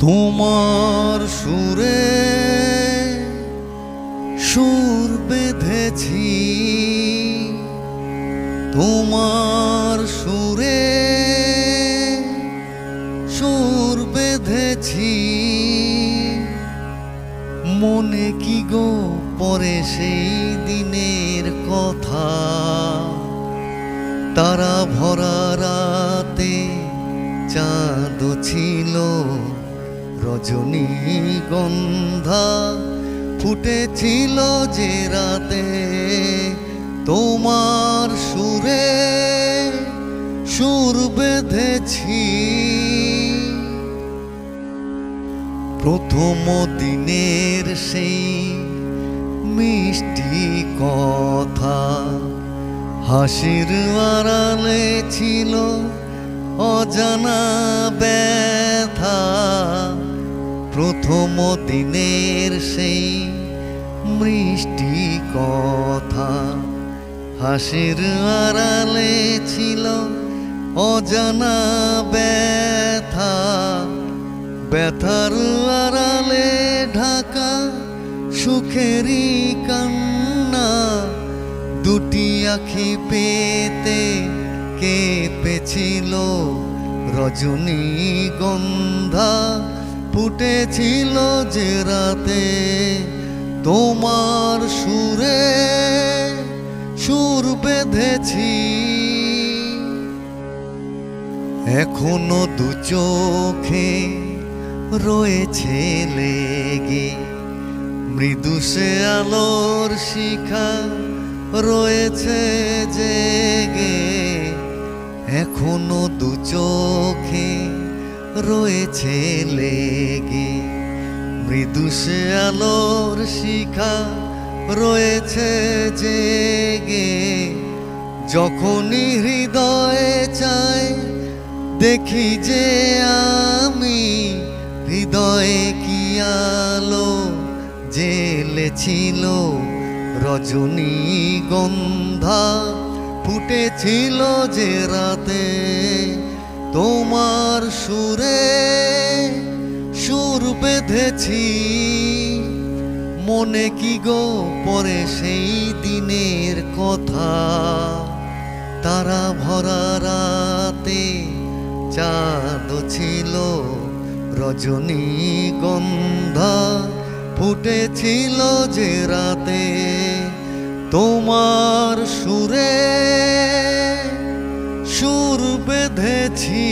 তোমার সুরে সুর বেঁধেছি। তোমার সুরে সুর বেঁধেছি। মনে কি গো পরে সেই দিনের কথা? তারা ভরা রাতে চাঁদ ছিল রজনী গন্ধা ফুটেছিল যে রাতে তোমার সুরে সুর বেঁধেছি। প্রথম দিনের সেই মিষ্টি কথা হাসির আড়ালে ছিল অজানা ব্যথা। প্রথম দিনের সেই মিষ্টি কথা। হাসির আড়ালে ছিল অজানা ব্যথা। ব্যথার আড়ালে ঢাকা সুখেরই কান্না। দুটি আখি পেতে কেঁপেছিল রজনী গন্ধা ফুটেছিল যে রাতে তোমার সুরে সুর বেঁধেছি। এখনও দু চোখে রয়েছে লেগে। মৃদু সে আলোর শিখা রয়েছে জেগে। এখনও দু চোখে রয়েছে লেগে। মৃদু সে আলোর শিখা রয়েছে জেগে। যখনই হৃদয়ে চায় দেখি যে আমি হৃদয়ে কি আলো জেলেছিল রজনী গন্ধা ফুটেছিল যে রাতে। তোমার সুরে সুর বেঁধেছি। মনে কি গো পরে সেই দিনের কথা? তারা ভরা রাতে চাঁদ ছিল রজনী গন্ধা ফুটেছিল যে রাতে। তোমার সুরে সুর বেঁধেছি।